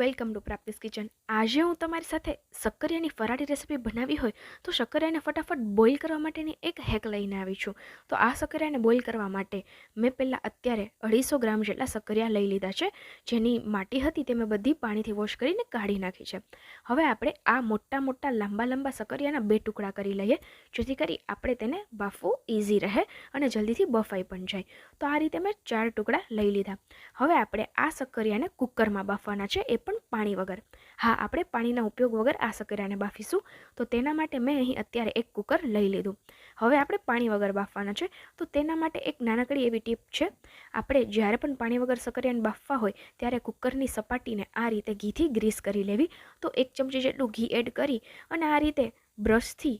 Welcome to પ્રાપ્તિસ kitchen. આજે હું તમારી સાથે શક્કરિયાની ફરાળી રેસીપી બનાવી હોય તો શક્કરિયાને ફટાફટ બોઇલ કરવા માટેની એક હેક લઈને આવી છું. તો આ શક્કરિયાને બોઇલ કરવા માટે મેં પહેલાં અત્યારે અઢીસો ગ્રામ જેટલા શક્કરિયા લઈ લીધા છે. જેની માટી હતી તે મેં બધી પાણીથી વોશ કરીને કાઢી નાખી છે. હવે આપણે આ મોટા મોટા લાંબા લાંબા શક્કરિયાના બે ટુકડા કરી લઈએ, જેથી કરી આપણે તેને બાફવું ઇઝી રહે અને જલ્દીથી બફાઈ પણ જાય. તો આ રીતે મેં ચાર ટુકડા લઈ લીધા. હવે આપણે આ શક્કરિયાને કુકરમાં બાફવાના છે. એ પણ પાણી વગર. હા, આપણે પાણીના ઉપયોગ વગર આ શક્કરિયાને બાફીશું. તો તેના માટે મેં અહીં અત્યારે એક કુકર લઈ લીધું. હવે આપણે પાણી વગર બાફવાના છે. તો તેના માટે એક નાનકડી એવી ટીપ છે. આપણે જ્યારે પણ પાણી વગર સકરિયાને બાફવા હોય, ત્યારે કુકરની સપાટીને આ રીતે ઘીથી ગ્રીસ કરી લેવી. તો એક ચમચી જેટલું ઘી એડ કરી અને આ રીતે બ્રશથી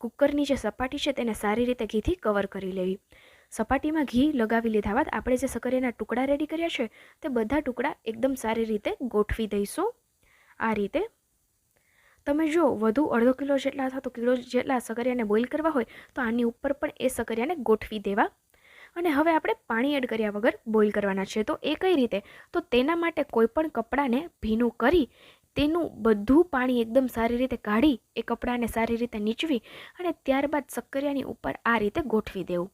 કુકરની જે સપાટી છે, તેને સારી રીતે ઘીથી કવર કરી લેવી. સપાટીમાં ઘી લગાવી લીધા બાદ આપણે જે સકરિયાના ટુકડા રેડી કર્યા છે, તે બધા ટુકડા એકદમ સારી રીતે ગોઠવી દઈશું. આ રીતે તમે જો વધુ અડધો કિલો જેટલા અથવા તો કિલો જેટલા સકરિયાને બોઇલ કરવા હોય, તો આની ઉપર પણ એ સકરિયાને ગોઠવી દેવા. અને હવે આપણે પાણી એડ કર્યા વગર બોઇલ કરવાના છે. તો એ કઈ રીતે? તો તેના માટે કોઈપણ કપડાને ભીનું કરી તેનું બધું પાણી એકદમ સારી રીતે કાઢી એ કપડાને સારી રીતે નીચવી અને ત્યારબાદ સક્કરિયાની ઉપર આ રીતે ગોઠવી દેવું.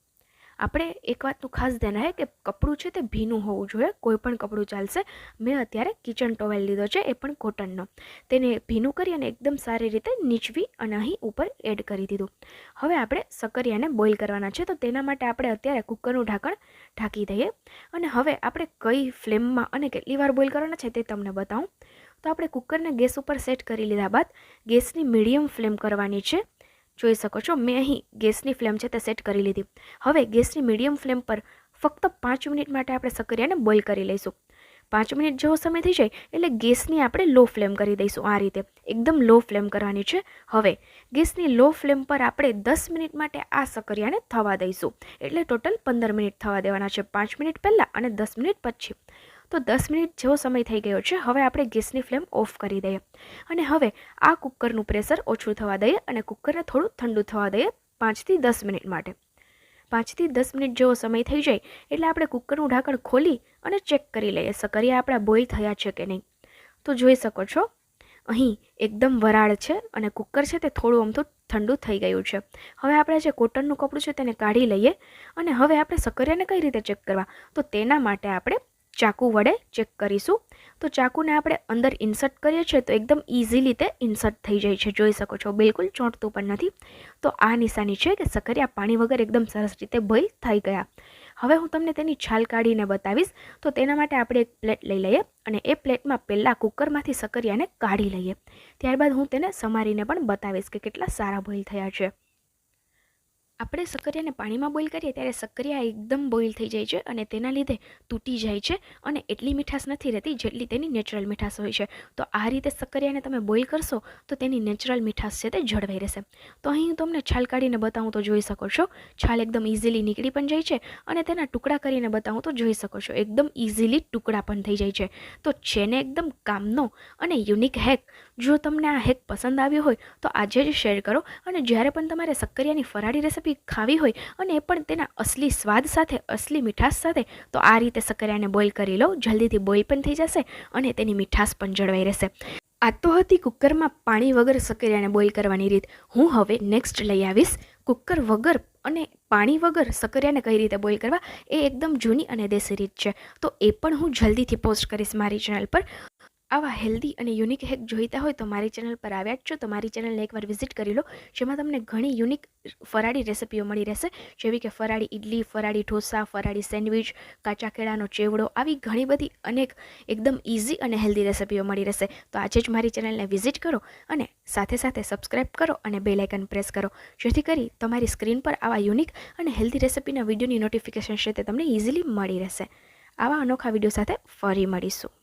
આપણે એક વાતનું ખાસ ધ્યાન રહે કે કપડું છે તે ભીનું હોવું જોઈએ, કોઈ પણ કપડું ચાલશે. મેં અત્યારે કિચન ટોવેલ લીધો છે, એ પણ કોટનનો તેને ભીનું કરી અને એકદમ સારી રીતે નીચવી અને અહીં ઉપર એડ કરી દીધું. હવે આપણે સકરિયાને બોઇલ કરવાના છે, તો તેના માટે આપણે અત્યારે કુકરનું ઢાંકણ ઢાંકી દઈએ. અને હવે આપણે કઈ ફ્લેમમાં અને કેટલી વાર બોઇલ કરવાના છે તે તમને બતાવું. તો આપણે કુકરને ગેસ ઉપર સેટ કરી લીધા બાદ ગેસની મીડિયમ ફ્લેમ કરવાની છે. જોઈ શકો છો. મેં અહીં ગેસની ફ્લેમ છે તે સેટ કરી લીધી. હવે ગેસની મીડિયમ ફ્લેમ પર ફક્ત પાંચ મિનિટ માટે આપણે સક્રિયાને બોઇલ કરી લઈશું. પાંચ મિનિટ જેવો સમય થઈ જાય એટલે ગેસની આપણે લો ફ્લેમ કરી દઈશું આ રીતે. એકદમ લો ફ્લેમ કરવાની છે. હવે ગેસની લો ફ્લેમ પર આપણે દસ મિનિટ માટે આ સક્રિયાને થવા દઈશું. એટલે ટોટલ પંદર મિનિટ થવા દેવાના છે. પાંચ મિનિટ પહેલાં અને દસ મિનિટ પછી. તો દસ મિનિટ જેવો સમય થઈ ગયો છે. હવે આપણે ગેસની ફ્લેમ ઓફ કરી દઈએ. અને હવે આ કુકરનું પ્રેશર ઓછું થવા દઈએ અને કુકરને થોડું ઠંડુ થવા દઈએ પાંચથી દસ મિનિટ માટે. પાંચથી દસ મિનિટ જેવો સમય થઈ જાય એટલે આપણે કુકરનું ઢાંકણ ખોલી અને ચેક કરી લઈએ, સકરિયા આપણા બોઇલ થયા છે કે નહીં. તો જોઈ શકો છો, અહીં એકદમ વરાળ છે અને કુકર છે તે થોડું અમથું ઠંડુ થઈ ગયું છે. હવે આપણે જે કોટનનું કપડું છે તેને કાઢી લઈએ અને હવે આપણે સકરિયાને કઈ રીતે ચેક કરવા? તો તેના માટે આપણે ચાકુ વડે ચેક કરીશું. તો ચાકુને આપણે અંદર ઇન્સર્ટ કરીએ છીએ તો એકદમ ઇઝીલી તે ઇન્સર્ટ થઈ જાય છે. જોઈ શકો છો, બિલકુલ ચોંટતું પણ નથી. તો આ નિશાની છે કે સકરિયા પાણી વગર એકદમ સરસ રીતે બોઇલ થઈ ગયા. હવે હું તમને તેની છાલ કાઢીને બતાવીશ. તો તેના માટે આપણે એક પ્લેટ લઈ લઈએ અને એ પ્લેટમાં પહેલાં કુકરમાંથી સકરિયાને કાઢી લઈએ. ત્યારબાદ હું તેને સમારીને પણ બતાવીશ કે કેટલા સારા બોઇલ થયા છે. આપણે સક્કરિયાને પાણીમાં બોઇલ કરીએ ત્યારે સક્કરિયા એકદમ બોઇલ થઈ જાય છે અને તેના લીધે તૂટી જાય છે અને એટલી મીઠાશ નથી રહેતી જેટલી તેની નેચરલ મીઠાશ હોય છે. તો આ રીતે સક્કરિયાને તમે બોઇલ કરશો તો તેની નેચરલ મીઠાશ છે તે જળવાઈ રહેશે. તો અહીં હું તમને છાલ કાઢીને બતાવું તો જોઈ શકો છો. છાલ એકદમ ઇઝીલી નીકળી પણ જાય છે અને તેના ટુકડા કરીને બતાવું તો જોઈ શકો છો. એકદમ ઇઝીલી ટુકડા પણ થઈ જાય છે. તો છે ને એકદમ કામનો અને યુનિક હેક. જો તમને આ હેક પસંદ આવ્યો હોય તો આજે જ શેર કરો અને જ્યારે પણ તમારે સક્કરિયાની ફરાળી રેસીપી ખાવી હોય અને એ પણ તેના અસલી સ્વાદ સાથે, અસલી મીઠાશ સાથે, તો આ રીતે સકરિયાને બોઇલ કરી લો. જલ્દીથી બોઇલ પણ થઈ જશે અને તેની મીઠાશ પણ જળવાઈ રહેશે. આ તો હતી કુકરમાં પાણી વગર સકરિયાને બોઇલ કરવાની રીત. હું હવે નેક્સ્ટ લઈ આવીશ. કુકર વગર અને પાણી વગર સકરિયાને કઈ રીતે બોઇલ કરવા એ એકદમ જૂની અને દેશી રીત છે. તો એ પણ હું જલ્દીથી પોસ્ટ કરીશ મારી ચેનલ પર. આવા હેલ્ધી અને યુનિક હેક જોઈતા હોય તો મારી ચેનલ પર આવ્યા જ છો. તો મારી ચેનલને એકવાર વિઝિટ કરી લો, જેમાં તમને ઘણી યુનિક ફરાળી રેસિપીઓ મળી રહેશે. જેવી કે ફરાળી ઇડલી ફરાળી ઢોસા, ફરાળી સેન્ડવિચ કાચા કેળાનો ચેવડો, આવી ઘણી બધી અનેક એકદમ ઇઝી અને હેલ્ધી રેસિપીઓ મળી રહેશે. તો આજે જ મારી ચેનલને વિઝિટ કરો અને સાથે સાથે સબસ્ક્રાઇબ કરો અને બે લાઇકન પ્રેસ કરો. જેથી કરી તમારી સ્ક્રીન પર આવા યુનિક અને હેલ્ધી રેસિપીના વિડીયોની નોટિફિકેશન છે તે તમને ઇઝીલી મળી રહેશે. આવા અનોખા વીડિયો સાથે ફરી મળીશું.